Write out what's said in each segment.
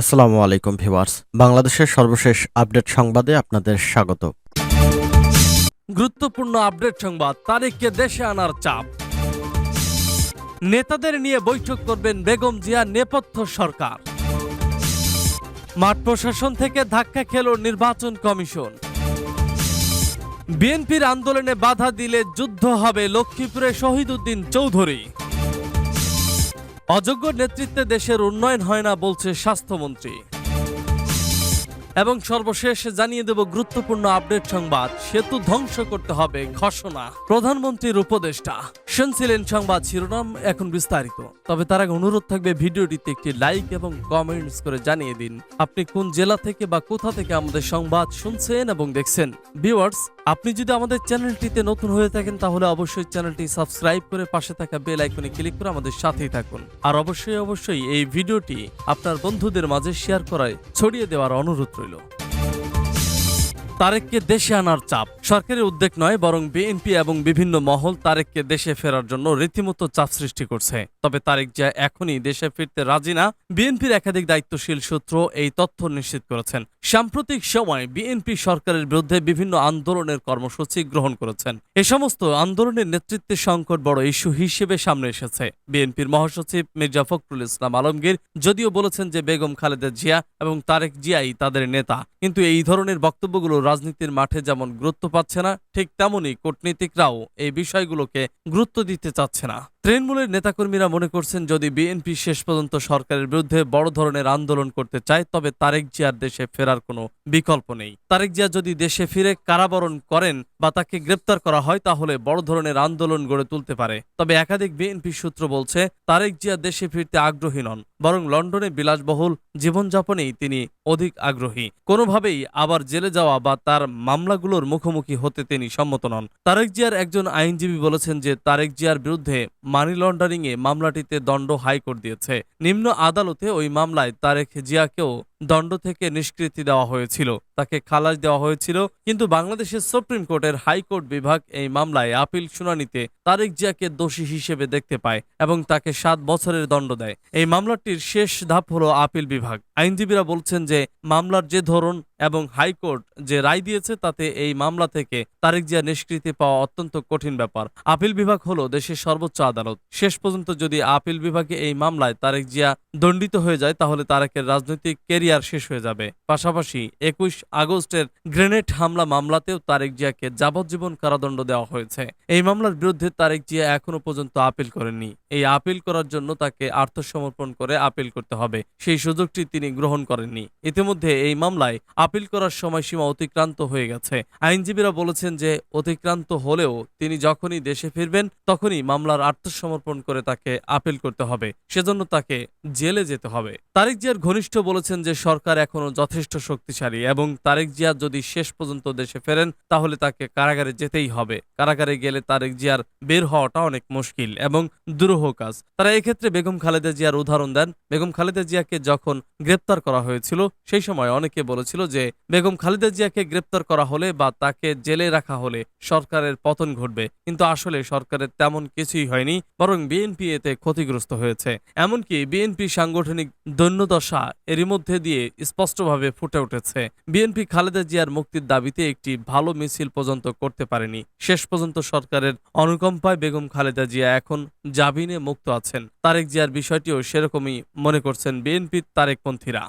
আসসালামু আলাইকুম ভিউয়ার্স। বাংলাদেশের সর্বশেষ আপডেট সংবাদে আপনাদের স্বাগত। গুরুত্বপূর্ণ আপডেট সংবাদ, তারিখকে দেশে আনার চাপ। নেতাদের নিয়ে বৈঠক করবেন বেগম জিয়া নেপথ্য সরকার। মাঠ প্রশাসন থেকে ধাক্কা খেল নির্বাচন কমিশন। বিএনপির আন্দোলনে বাধা দিলে যুদ্ধ হবে লক্ষ্মীপুরে শহীদউদ্দিন চৌধুরী। অযোগ্য নেতৃত্বে দেশের উন্নয়ন হয় না বলছে স্বাস্থ্যমন্ত্রী। এবং সর্বশেষ জানিয়ে দেব গুরুত্বপূর্ণ আপডেট সংবাদ। সেতু ধ্বংস করতে হবে ঘোষণা। প্রধানমন্ত্রীর উপদেষ্টা। শুনছিলেন সংবাদ শিরোনাম, এখন বিস্তারিত। তবে তার আগে অনুরোধ থাকবে ভিডিওটিতে একটি লাইক এবং কমেন্টস করে জানিয়ে দিন। আপনি কোন জেলা থেকে বা কোথা থেকে আমাদের সংবাদ শুনছেন এবং দেখছেন? ভিউয়ার্স আপনি যদি আমাদের চ্যানেলটিতে নতুন হয়ে থাকেন, তাহলে অবশ্যই চ্যানেলটি সাবস্ক্রাইব করে পাশে থাকা বেল আইকনে ক্লিক করে আমাদের সাথেই থাকুন। আর অবশ্যই অবশ্যই এই ভিডিওটি আপনার বন্ধুদের মাঝে শেয়ার করায় ছড়িয়ে দেওয়ার অনুরোধ রইল। তারেককে দেশে আনার চাপ। সরকারের উদ্যোগ নয়, বরং বিএনপি এবং বিভিন্ন মহল তারেককে দেশে ফেরার জন্য রীতিমতো চাপ সৃষ্টি করছে। তবে তারেক যে এখনই দেশে ফিরতে রাজি না। বিএনপির একাধিক দায়িত্বশীল সূত্র এই তথ্য নিশ্চিত করেছেন। সাম্প্রতিক সময় বিএনপি সরকারের বিরুদ্ধে বিভিন্ন আন্দোলনের কর্মসূচি গ্রহণ করেছেন। এ সমস্ত আন্দোলনের নেতৃত্বে সংকট বড় ইস্যু হিসেবে সামনে এসেছে। বিএনপির মহাসচিব মির্জা ফখরুল ইসলাম আলমগীর যদিও বলেছেন যে বেগম খালেদা জিয়া এবং তারেক জিয়াই তাদের নেতা। কিন্তু এই ধরনের বক্তব্যগুলো রাজনীতির মাঠে যেমন গুরুত্ব পাচ্ছে না, ঠিক তেমনই কূটনীতিকরাও এই বিষয়গুলোকে গুরুত্ব দিতে চাচ্ছে না। তৃণমূলের নেতাকর্মীরা মনে করছেন যদি বিএনপি শেষ পর্যন্ত সরকারের বিরুদ্ধে বড় ধরনের আন্দোলন করতে চায়, তবে তারেক জিয়ার দেশে ফেরার কোনো বিকল্প নেই। তারেক জিয়া যদি দেশে ফিরে কারাবরণ করেন বা তাকে গ্রেপ্তার করা হয়, তাহলে বড় ধরনের আন্দোলন গড়ে তুলতে পারে। তবে একাধিক বিএনপি সূত্র বলছে, তারেক জিয়া দেশে ফিরতে আগ্রহী নন, বরং লন্ডনে বিলাসবহুল জীবনযাপনেই তিনি অধিক আগ্রহী। কোনোভাবেই আবার জেলে যাওয়া বা তার মামলাগুলোর মুখোমুখি হতে তিনি সম্মত নন। তারেক জিয়ার একজন আইনজীবী বলেছেন যে, তারেক জিয়ার বিরুদ্ধে মানি লন্ডারিংয়ে মামলাটিতে দণ্ড হাইকোর্ট দিয়েছে। নিম্ন আদালতে ওই মামলায় তারেক জিয়াকেও দণ্ড থেকে নিষ্কৃতি দেওয়া হয়েছিল। তাকে খালাস দেওয়া হয়েছিল, কিন্তু বাংলাদেশের সুপ্রিম কোর্টের হাইকোর্ট বিভাগ এই মামলায় আপিল শুনানিতে তারেক জিয়াকে দোষী হিসেবে দেখতে পায় এবং তাকে সাত বছরের দণ্ড দেয়। এই মামলাটির শেষ ধাপ হলো আপিল বিভাগ। আইনজীবীরা বলছেন যে, মামলার যে ধরন এবং হাইকোর্ট যে রায় দিয়েছে তাতে এই মামলা থেকে তারেক জিয়া নিষ্কৃতি পাওয়া অত্যন্ত কঠিন ব্যাপার। আপিল বিভাগ হলো দেশের সর্বোচ্চ আদালত। শেষ পর্যন্ত যদি আপিল বিভাগে এই মামলায় তারেক জিয়া দণ্ডিত হয়ে যায়, তাহলে তারেকের রাজনৈতিক কেরিয়ার শেষ হয়ে যাবে। পাশাপাশি একুশ আগস্টের গ্রেনেড হামলা মামলাতেও তারেক জিয়াকে যাবজ্জীবন কারাদণ্ড দেওয়া হয়েছে। এই মামলার বিরুদ্ধে তারেক জিয়া এখনও পর্যন্ত আপিল করেননি। এই আপিল করার জন্য তাকে আত্মসমর্পণ করে আপিল করতে হবে। সেই সুযোগটি তিনি গ্রহণ করেননি। ইতিমধ্যে এই মামলায় আপিল করার সময়সীমা অতিক্রান্ত হয়ে গেছে। আইনজীবীরা বলেছেন যে, অতিক্রান্ত হলেও তিনি যখনই দেশে ফিরবেন, তখনই মামলার আত্মসমর্পণ করে তাকে আপিল করতে হবে। সেজন্য তাকে জেলে যেতে হবে। তারেক জিয়ার ঘনিষ্ঠ বলেছেন যে সরকার এখনও যথেষ্ট শক্তিশালী এবং তারেক জিয়া যদি শেষ পর্যন্ত দেশে ফেরেন, তাহলে তাকে কারাগারে যেতেই হবে। কারাগারে গেলে তারেক জিয়ার বের হওয়াটা অনেক মুশকিল এবং দুরূহ কাজ। তারা এক্ষেত্রে বেগম খালেদা জিয়ার উদাহরণ দেন। বেগম খালেদা জিয়াকে যখন গ্রেপ্তার করা হয়েছিল, সেই সময় অনেকে বলেছিল যে, বেগম খালেদা জিয়াকে গ্রেপ্তার করা হলে বা তাকে জেলে রাখা হলে সরকারের পতন ঘটবে। কিন্তু আসলে সরকারের তেমন কিছুই হয়নি, বরং বিএনপি এতে ক্ষতিগ্রস্ত হয়েছে। এমনকি বিএনপি সাংগঠনিক দৈন্যদশা এরই মধ্যে দিয়ে স্পষ্টভাবে ফুটে উঠেছে। বিএনপি খালেদা জিয়ার মুক্তির দাবিতে একটি ভালো মিছিল পর্যন্ত করতে পারেনি। শেষ পর্যন্ত সরকারের অনুকম্পায় বেগম খালেদা জিয়া এখন জামিনে মুক্ত আছেন। তারেক জিয়ার বিষয়টিও সেরকমই মনে করছেন বিএনপির তারেকপন্থীরা।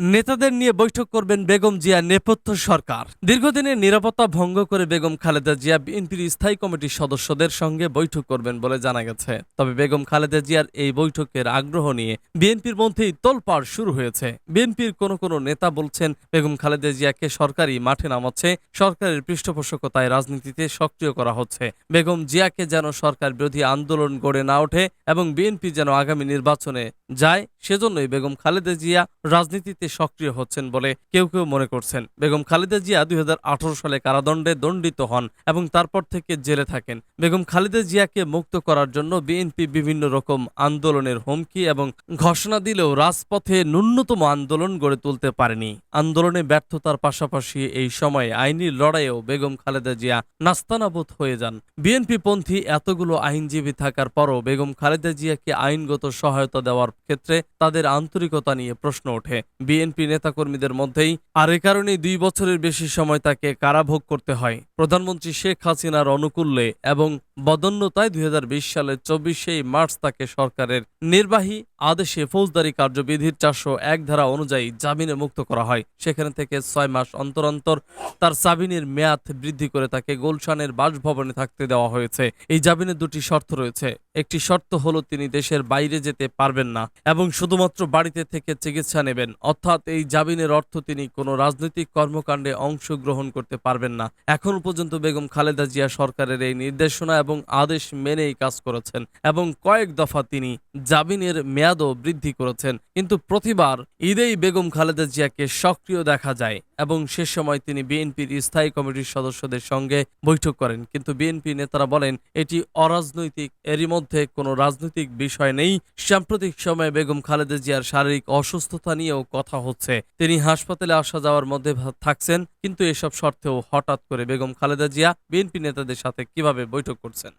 নেতাদের নিয়ে বৈঠক করবেন বেগম জিয়া নেপথ্য সরকার। দীর্ঘদিনের নিরাপত্তা ভঙ্গ করে বেগম খালেদা জিয়া বিএনপির স্থায়ী কমিটির সদস্যদের সঙ্গে বৈঠক করবেন বলে জানা গেছে। তবে বেগম খালেদা জিয়ার এই বৈঠকের আগ্রহ নিয়ে বিএনপির মধ্যেই তোলপাড় শুরু হয়েছে। বিএনপির কোনো কোনো নেতা বলছেন, বেগম খালেদা জিয়াকে সরকারি মাঠে নামাচ্ছে, সরকারের পৃষ্ঠপোষকতায় রাজনীতিতে সক্রিয় করা হচ্ছে। বেগম জিয়াকে যেন সরকার বিরোধী আন্দোলন গড়ে না ওঠে এবং বিএনপি যেন আগামী নির্বাচনে যায়, সেজন্যই বেগম খালেদা জিয়া রাজনীতিতে সক্রিয় হচ্ছেন বলে কেউ কেউ মনে করছেন। বেগম খালেদা জিয়া দুই হাজার আঠারো সালে কারাদণ্ডে দণ্ডিত হন এবং তারপর থেকে জেলে থাকেন। বেগম খালেদা জিয়াকে মুক্ত করার জন্য বিএনপি বিভিন্ন রকম আন্দোলনের হুমকি এবং ঘোষণা দিলেও রাজপথে ন্যূনতম আন্দোলন গড়ে তুলতে পারেনি। আন্দোলনে ব্যর্থতার পাশাপাশি এই সময়ে আইনি লড়াইয়েও বেগম খালেদা জিয়া নাস্তানাবুদ হয়ে যান। বিএনপি পন্থী এতগুলো আইনজীবী থাকার পরও বেগম খালেদা জিয়াকে আইনগত সহায়তা দেওয়ার ক্ষেত্রে তাদের আন্তরিকতা নিয়ে প্রশ্ন ওঠে। বিএনপি নেতাকর্মীদের মধ্যেই আর এ কারণেই দুই বছরের বেশি সময় তাকে কারাভোগ করতে হয়। প্রধানমন্ত্রী শেখ হাসিনার অনুকূল্যে এবং বদন্যতায় দুই হাজার বিশ সালের চব্বিশে মার্চ তাকে সরকারের নির্বাহী আদেশে ফৌজদারি কার্যবিধির চারশো এক ধারা অনুযায়ী জামিনে মুক্ত করা হয়। সেখানে থেকে ছয় মাস অন্তর অন্তর তার জামিনের মেয়াদ বৃদ্ধি করে তাকে গুলশানের বাসভবনে থাকতে দেওয়া হয়েছে। এই জামিনের দুটি শর্ত রয়েছে। একটি শর্ত হলো, তিনি দেশের বাইরে যেতে পারবেন না এবং শুধুমাত্র বাড়িতে থেকে চিকিৎসা নেবেন। অর্থাৎ এই জামিনের অর্থ তিনি কোনো রাজনৈতিক কর্মকাণ্ডে অংশগ্রহণ করতে পারবেন না। এখন পর্যন্ত বেগম খালেদা জিয়া সরকারের এই নির্দেশনা এবং আদেশ মেনেই কাজ করেছেন এবং কয়েক দফা তিনি জামিনের মেয়াদও বৃদ্ধি করেছেন। কিন্তু প্রতিবার ঈদেই বেগম খালেদা জিয়াকে সক্রিয় দেখা যায় এবং সে সময় তিনি বিএনপির স্থায়ী কমিটির সদস্যদের সঙ্গে বৈঠক করেন। কিন্তু বিএনপি নেতারা বলেন, এটি অরাজনৈতিক, এরই মধ্যে কোনো রাজনৈতিক বিষয় নেই। সাম্প্রতিক সময়ে বেগম খালেদা জিয়ার শারীরিক অসুস্থতা নিয়েও কথা হচ্ছে। তিনি হাসপাতালে আসা যাওয়ার মধ্যে থাকছেন, কিন্তু এসব শর্তেও হঠাৎ করে বেগম খালেদা জিয়া বিএনপি নেতাদের সাথে কীভাবে বৈঠক করছেন?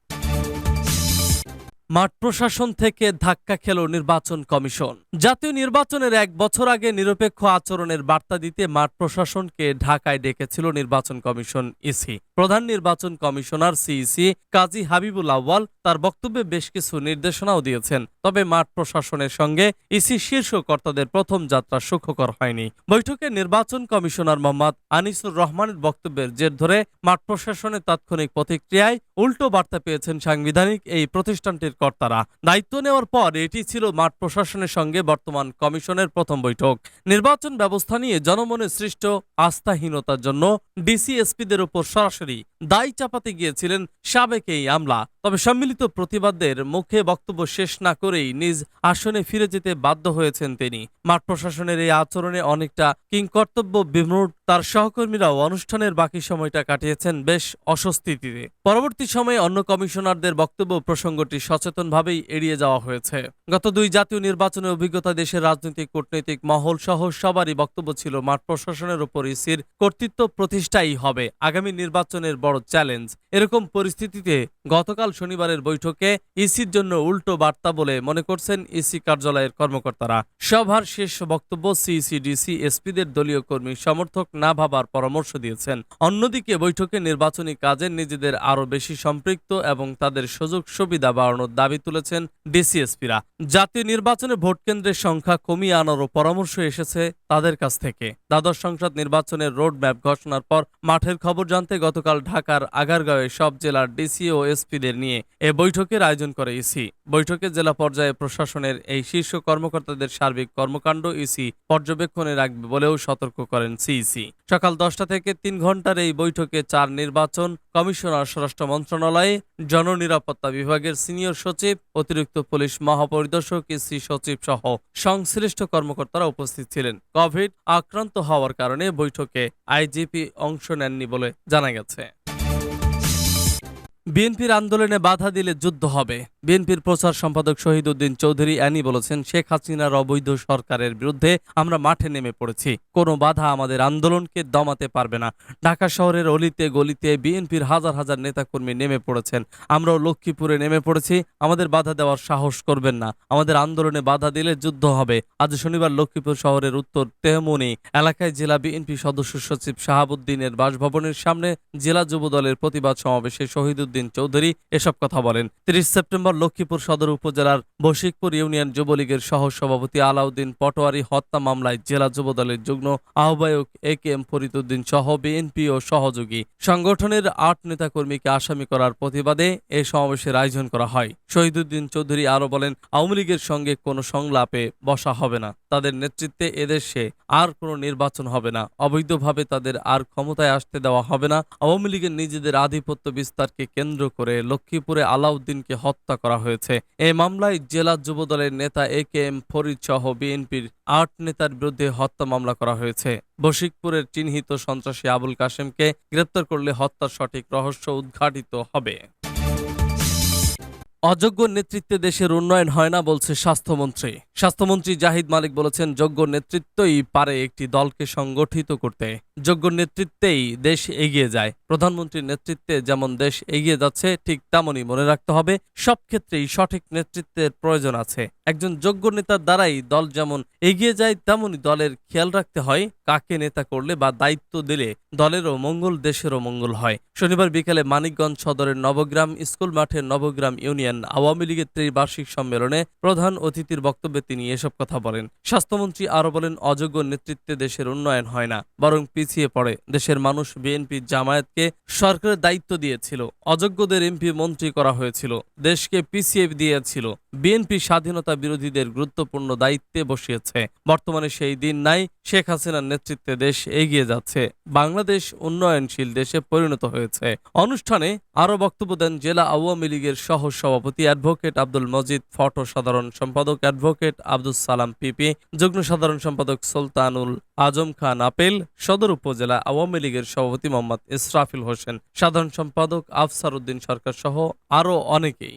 মাঠ প্রশাসন থেকে ধাক্কা খেল নির্বাচন কমিশন। জাতীয় নির্বাচনের এক বছর আগে নিরপেক্ষ আচরণের বার্তা দিতে মাঠ প্রশাসনকে ঢাকায় ডেকেছিল নির্বাচন কমিশন ইসি। প্রধান নির্বাচন কমিশনার সিইসি কাজী হাবিবুল আউয়াল তার বক্তব্যে বেশ কিছু নির্দেশনাও দিয়েছেন। তবে মাঠ প্রশাসনের সঙ্গে ইসি শীর্ষ কর্তাদের প্রথম যাত্রা সুখকর হয়নি। বৈঠকে নির্বাচন কমিশনার মোহাম্মদ আনিসুর রহমানের বক্তব্যের জের ধরে মাঠ প্রশাসনের তাৎক্ষণিক প্রতিক্রিয়ায় উল্টো বার্তা পেয়েছেন সাংবিধানিক এই প্রতিষ্ঠানটির কর্তারা। দায়িত্ব নেওয়ার পর এটি ছিল মাঠ প্রশাসনের সঙ্গে বর্তমান কমিশনের প্রথম বৈঠক। নির্বাচন ব্যবস্থা নিয়ে জনমনে সৃষ্ট আস্থাহীনতার জন্য ডিসিএসপিদের উপর সরাসরি দায়ী চাপাতে গিয়েছিলেন সাবেক এই আমলা। তবে সম্মিলিত প্রতিবাদদের মুখে বক্তব্য শেষ না করেই নিজ আসনে ফিরে যেতে বাধ্য হয়েছেন তিনি। মাঠ প্রশাসনের এই আচরণে অনেকটা কিংকর্তব্য বিমূঢ়। তার সহকর্মীরাও অনুষ্ঠানের বাকি সময়টা কাটিয়েছেন বেশ অস্বস্তিতে। পরবর্তী সময়ে অন্য কমিশনারদের বক্তব্য প্রসঙ্গটি সচেতনভাবেই এড়িয়ে যাওয়া হয়েছে। গত দুই জাতীয় নির্বাচনের অভিজ্ঞতা দেশের রাজনৈতিক কূটনৈতিক মহল সহ সবারই বক্তব্য ছিল, মাঠ প্রশাসনের উপর ইসির কর্তৃত্ব প্রতিষ্ঠাই হবে, আগামী নির্বাচনের বড় চ্যালেঞ্জ। এরকম পরিস্থিতিতে গতকাল শনিবারের বৈঠকে ইসির জন্য উল্টো বার্তা বলে মনে করছেন ইসি কার্যালয়ের কর্মকর্তারা। সভার শেষ বক্তব্য সিইসিডিসি এসপিদের দলীয় কর্মী সমর্থক না ভাবার পরামর্শ দিয়েছেন। অন্যদিকে বৈঠকে নির্বাচনী কাজে নিজেদের আরও বেশি সম্পৃক্ত এবং তাদের সুযোগ সুবিধা বাড়ানোর দাবি তুলেছেন ডিসিএসপিরা জাতীয় নির্বাচনে ভোট কেন্দ্রের সংখ্যা কমিয়ে আনারও পরামর্শ এসেছে তাদের কাছ থেকে। দ্বাদশ সংসদ নির্বাচনের রোড ম্যাপ ঘোষণার পর মাঠের খবর জানতে গতকাল ঢাকার আগারগাঁওয়ে সব জেলার ডিসি ও এসপিদের নিয়ে এ বৈঠকের আয়োজন করে ইসি। বৈঠকে জেলা পর্যায়ে প্রশাসনের এই শীর্ষ কর্মকর্তাদের সার্বিক কর্মকাণ্ড ইসি পর্যবেক্ষণে রাখবে বলেও সতর্ক করেন সিইসি। সকাল দশটা থেকে তিন ঘণ্টার এই বৈঠকে চার নির্বাচন, কমিশনার স্বরাষ্ট্র মন্ত্রণালয়ে, জননিরাপত্তা বিভাগের সিনিয়র সচিব, অতিরিক্ত পুলিশ মহাপরিদর্শক, ইসি সচিব সহ সংশ্লিষ্ট কর্মকর্তারা উপস্থিত ছিলেন। কোভিড আক্রান্ত হওয়ার কারণে বৈঠকে আইজিপি অংশ নেননি বলে জানা গেছে। বিএনপির আন্দোলনে বাধা দিলে যুদ্ধ হবে। বিএনপির প্রচার সম্পাদক শহীদ উদ্দিন চৌধুরী অ্যানি বলেছেন, শেখ হাসিনার অবৈধ সরকারের বিরুদ্ধে আমরা মাঠে নেমে পড়েছি। কোনো বাধা আমাদের আন্দোলনকে দমাতে পারবে না। ঢাকা শহরের অলিতে গলিতে বিএনপির হাজার হাজার নেতাকর্মী নেমে পড়েছেন। আমরাও লক্ষ্মীপুরে নেমে পড়েছি। আমাদের বাধা দেওয়ার সাহস করবেন না। আমাদের আন্দোলনে বাধা দিলে যুদ্ধ হবে। আজ শনিবার লক্ষ্মীপুর শহরের উত্তর তেহমনি এলাকায় জেলা বিএনপি সদস্য সচিব শাহাবুদ্দিনের বাসভবনের সামনে জেলা যুব দলের প্রতিবাদ সমাবেশে শহীদুদ্দিন চৌধুরী এসব কথা বলেন। তিরিশ সেপ্টেম্বর লক্ষ্মীপুর সদর উপজেলার বশিকপুর ইউনিয়ন যুবলীগের সহ সভাপতি আলাউদ্দিন পটোয়ারি হত্যা মামলায় জেলা যুব দলের যুগ্ম আহ্বায়ক এ কে এম ফরিদুদ্দিন সহ বিএনপি ও সহযোগী সংগঠনের আট নেতাকর্মীকে আসামি করার প্রতিবাদে এ সমাবেশের আয়োজন করা হয়। শহীদুদ্দিন চৌধুরী আরও বলেন, আওয়ামী লীগের সঙ্গে কোনো সংলাপে বসা হবে না। তাদের নেতৃত্বে এদেশে আর কোনো নির্বাচন হবে না। অবৈধভাবে তাদের আর ক্ষমতায় আসতে দেওয়া হবে না। আওয়ামী লীগের নিজেদের আধিপত্য বিস্তারকে কেন্দ্র করে লক্ষ্মীপুরে আলাউদ্দিনকে হত্যা করা হয়েছে। এ মামলায় জেলা যুবদলের নেতা এ কে এম ফরিদ সহ বিএনপির আট নেতার বিরুদ্ধে হত্যা মামলা করা হয়েছে। বশিকপুরের চিহ্নিত সন্ত্রাসী আবুল কাশেমকে গ্রেপ্তার করলে হত্যার সঠিক রহস্য উদ্ঘাটিত হবে। অযোগ্য নেতৃত্বে দেশের উন্নয়ন হয় না বলছে স্বাস্থ্যমন্ত্রী। স্বাস্থ্যমন্ত্রী জাহিদ মালিক বলেছেন, যোগ্য নেতৃত্বই পারে একটি দলকে সংগঠিত করতে। যোগ্য নেতৃত্বেই দেশ এগিয়ে যায়। প্রধানমন্ত্রীর নেতৃত্বে যেমন দেশ এগিয়ে যাচ্ছে, ঠিক তেমনই মনে রাখতে হবে, সব ক্ষেত্রেই সঠিক নেতৃত্বের প্রয়োজন আছে। একজন যোগ্য নেতার দ্বারাই দল যেমন এগিয়ে যায়, তেমনই দলের খেয়াল রাখতে হয়, কাকে নেতা করলে বা দায়িত্ব দিলে দলেরও মঙ্গল, দেশেরও মঙ্গল হয়। শনিবার বিকেলে মানিকগঞ্জ সদরের নবগ্রাম স্কুল মাঠের নবগ্রাম ইউনিয়ন আওয়ামী লীগের ত্রিবার্ষিক সম্মেলনে প্রধান অতিথির বক্তব্যে তিনি এসব কথা বলেন। স্বাস্থ্যমন্ত্রী আরও বলেন, অযোগ্য নেতৃত্বে দেশের উন্নয়ন হয় না, বরং পিছিয়ে পড়ে। দেশের মানুষ বিএনপি জামায়াতকে সরকারের দায়িত্ব দিয়েছিল, অযোগ্যদের এমপি মন্ত্রী করা হয়েছিল, দেশকে পিছিয়ে দিয়েছিল। বিএনপি স্বাধীনতা বিরোধীদের গুরুত্বপূর্ণ দায়িত্বে বসিয়েছে। বর্তমানে সেই দিন নাই, শেখ হাসিনার নেতৃত্বে দেশ এগিয়ে যাচ্ছে। বাংলাদেশ উন্নয়নশীল দেশে পরিণত হয়েছে। অনুষ্ঠানে আরও বক্তব্য দেন জেলা আওয়ামী লীগের সহ সভাপতি অ্যাডভোকেট আব্দুল মজিদ, ফটো সাধারণ সম্পাদক অ্যাডভোকেট আব্দুল সালাম পিপি, যুগ্ম সাধারণ সম্পাদক সুলতানুল আজম খান আপেল, সদর উপজেলা আওয়ামী লীগের সভাপতি মোহাম্মদ ইসরাফিল হোসেন, সাধারণ সম্পাদক আফসার উদ্দিন সরকার সহ আরও অনেকেই।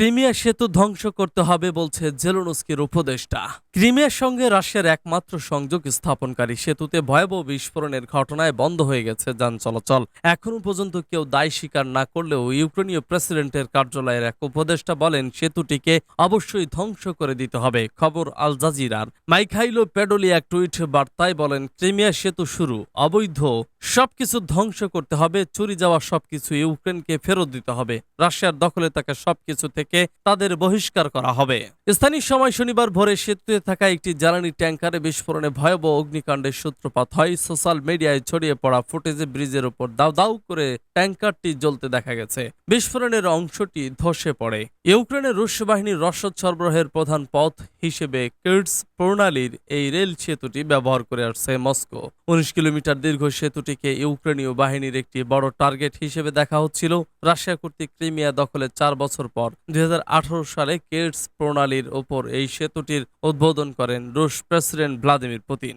ক্রিমিয়া সেতু ধ্বংস করতে হবে বলছে জেলোনস্কির উপদেষ্টা। ক্রিমিয়ার সঙ্গে রাশিয়ার একমাত্র সংযোগ স্থাপনকারী সেতুতে ভয়াবহ বিস্ফোরণের ঘটনায় বন্ধ হয়ে গেছে যান চলাচল। এখনও পর্যন্ত কেউ দায় স্বীকার না করলেও ইউক্রেনীয় প্রেসিডেন্টের কার্যালয়ের এক উপদেষ্টা বলেন সেতুটিকে অবশ্যই ধ্বংস করে দিতে হবে। খবর আল জাজিরার। মাইখাইলো পেডোলি এক টুইট বার্তায় বলেন ক্রিমিয়া সেতু শুরু, অবৈধ সবকিছু ধ্বংস করতে হবে, চুরি যাওয়া সবকিছু ইউক্রেনকে ফেরত দিতে হবে, রাশিয়ার দখলে থাকা সবকিছু থেকে তাদের বহিষ্কার করা হবে। স্থানীয় সময় শনিবার ভোরে সেতুতে থাকা একটি জ্বালানি ট্যাঙ্কারে বিস্ফোরণে ভয়াবহ অগ্নিকাণ্ডের সূত্রপাত হয়। সোশ্যাল মিডিয়ায় ছড়িয়ে পড়া ফুটেজে ব্রিজের উপর দাউ দাউ করে ট্যাঙ্কারটি জ্বলতে দেখা গেছে। বিস্ফোরণের অংশটি ধসে পড়ে। ইউক্রেনের রুশ বাহিনীর রসদ সরবরাহের প্রধান পথ হিসেবে কিডস প্রণালীর এই রেল সেতুটি ব্যবহার করে আসছে মস্কো। উনিশ কিলোমিটার দীর্ঘ সেতুটিকে ইউক্রেনীয় বাহিনীর একটি বড় টার্গেট হিসেবে দেখা হচ্ছিল রাশিয়া কর্তৃক ক্রিমিয়া দখলের চার বছর পর। দু হাজার আঠারো সালে কেটস প্রণালীর ওপর এই সেতুটির উদ্বোধন করেন রুশ প্রেসিডেন্ট ভ্লাদিমির পুতিন।